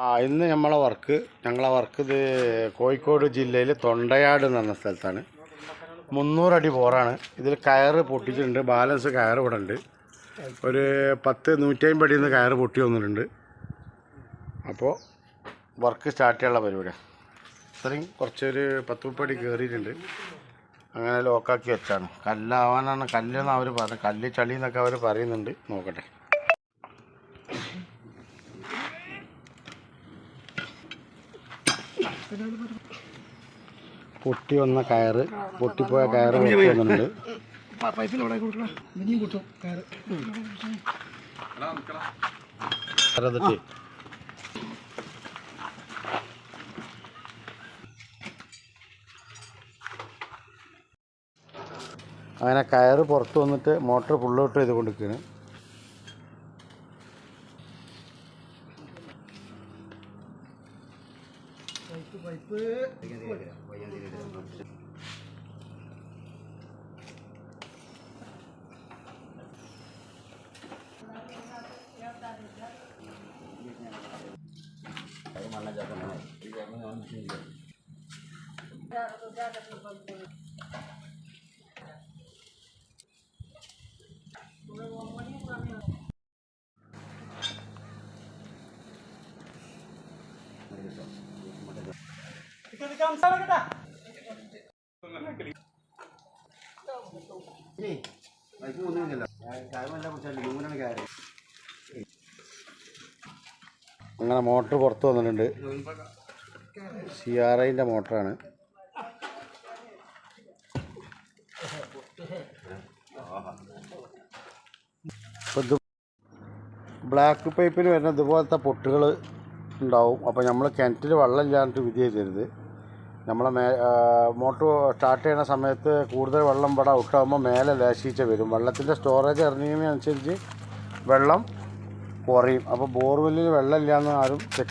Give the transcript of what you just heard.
ആ ഇന്ന് നമ്മളെ വർക്ക് ഞങ്ങളെ വർക്ക് ഇത് കോഴിക്കോട് ജില്ലയിൽ തൊണ്ടയാട് എന്ന് പറഞ്ഞ സ്ഥലത്താണ്. മുന്നൂറടി ബോറാണ്. ഇതിൽ കയറ് പൊട്ടിച്ചിട്ടുണ്ട്. ബാലൻസ് കയറ് ഇവിടെ ഉണ്ട്. ഒരു പത്ത് നൂറ്റമ്പത് നിന്ന് കയറ് പൊട്ടി വന്നിട്ടുണ്ട്. അപ്പോൾ വർക്ക് സ്റ്റാർട്ട് ചെയ്യാനുള്ള പരിപാടിയാണ് ഇത്രയും കുറച്ചൊരു പത്ത് മുപ്പടി കയറിയിട്ടുണ്ട് അങ്ങനെ ലോക്കാക്കി വെച്ചാണ്. കല്ലാവാനാണ് കല്ലെന്ന് അവർ പറഞ്ഞു കല്ല് ചളി എന്നൊക്കെ അവർ പറയുന്നുണ്ട്. നോക്കട്ടെ. പൊട്ടി വന്ന കയറ് പൊട്ടിപ്പോയ കയറ് വന്നിട്ടുണ്ട്. കയറതിട്ട്. അങ്ങനെ കയറ് പുറത്ത് വന്നിട്ട് മോട്ടർ ഫുള്ളോട്ട് ചെയ്ത് 와이프 와이프 의견 드리겠습니다. 의견 드리겠습니다. माना जाता है ठीक है मैं हम ठीक है Thank you. അങ്ങനെ മോട്ടർ പുറത്ത് വന്നിട്ടുണ്ട്. സി ആർ ഐന്റെ മോട്ടറാണ്. അപ്പോൾ ഇത് ബ്ലാക്ക് പൈപ്പിന് വരുന്ന ഇതുപോലത്തെ പൊട്ടുകൾ ഉണ്ടാവും. അപ്പോൾ നമ്മൾ കിണറ്റിൽ വെള്ളം ഇല്ലാണ്ട് വിധി ചെയ്തരുത് നമ്മളെ മേ മോട്ടർ സ്റ്റാർട്ട് ചെയ്യുന്ന സമയത്ത് കൂടുതൽ വെള്ളം ഇവിടെ ഔട്ടാകുമ്പോൾ മേലെ ലേശീച്ച വരും. വെള്ളത്തിന്റെ സ്റ്റോറേജ് ഇറങ്ങിയതിനനുസരിച്ച് വെള്ളം കുറയും. അപ്പോൾ ബോർവെല്ലിൽ വെള്ളമില്ല എന്ന് ആരും തെറ്റ്